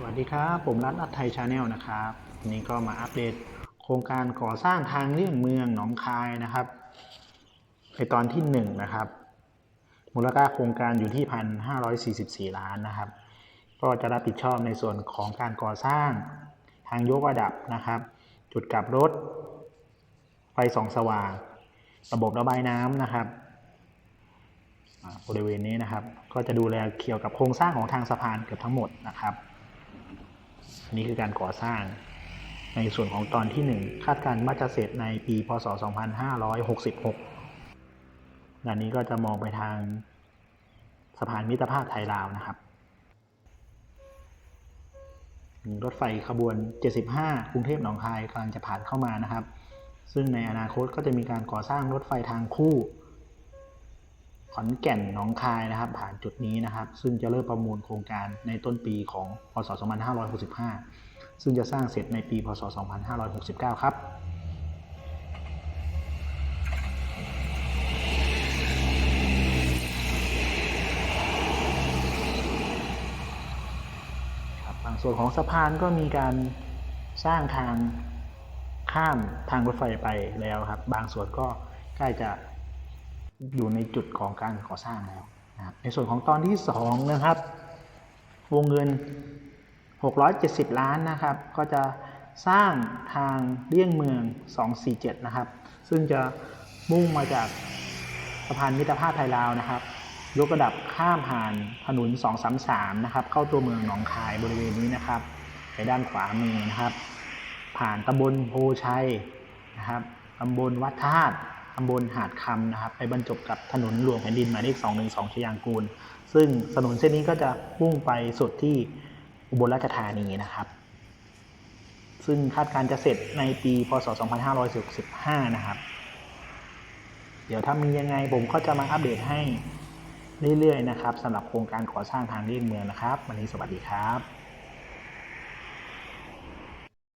สวัสดีครับ ผมรัฐอัทไทยชาแนลนะครับนนี้ก็มาอัปเดตโครงการก่อสร้างทางเลี่ยงเมืองหนองคายนะครับในตอนที่1นงนะครับ มูลค่าโครงการอยู่ที่1,544ล้านนะครับ ก็จะรับผิดชอบในส่วนของการก่อสร้างทางยกระดับนะครับ จุดกลับรถ ไฟส่องสว่าง ระบบระบายน้ำนะครับบริเวณนี้นะครับ ก็จะดูแลเกี่ยวกับโครงสร้างของทางสะพานเกือบทั้งหมดนะครับ นี่คือการก่อสร้าง ในส่วนของตอนที่ 1 คาดการณ์ว่าจะเสร็จในปี พศ 2566ด้านนี้ก็จะมองไปทางสะพานมิตรภาพไทยลาวนะครับ รถไฟขบวน 75 กรุงเทพหนองคายกำลังจะผ่านเข้ามานะครับ ซึ่งในอนาคตก็จะมีการก่อสร้างรถไฟทางคู่ ขอนแก่นหนองคายนะครับ ผ่านจุดนี้นะครับ ซึ่งจะเริ่มประมูลโครงการในต้นปีของพศ 2565 ซึ่งจะสร้างเสร็จในปี พศ 2569 ครับครับบางส่วนของสะพานก็มีการสร้างทางข้ามทางรถไฟไปแล้วครับ บางส่วนก็ใกล้จะ อยู่ในจุดของการก่อสร้างแล้วนะครับในส่วนของตอนที่2นะครับ วงเงิน 670 ล้านนะครับ ก็จะสร้างทางเลี่ยงเมือง 247 นะครับ ซึ่งจะมุ่งมาจากสะพานมิตรภาพไทยลาวนะครับ ยกระดับข้ามผ่านถนน 233 นะครับ เข้าตัวเมืองหนองคายบริเวณนี้นะครับ ไปด้านขวามือนะครับ ผ่านตำบลโพชัยนะครับตำบลวัดธาตุ ตำบลหาดคำนะครับ ไปบรรจบกับถนนหลวงแผ่นดินหมายเลข212ชยางกูล ซึ่งถนนเส้นนี้ก็จะมุ่งไปสุดที่อุบลราชธานีนะครับ ซึ่งคาดการจะเสร็จในปีพศ 2565 นะครับ เดี๋ยวถ้ามียังไงผมก็จะมาอัปเดตให้เรื่อยๆนะครับสำหรับโครงการก่อสร้างทางเลี่ยงเมืองนะครับ วันนี้สวัสดีครับ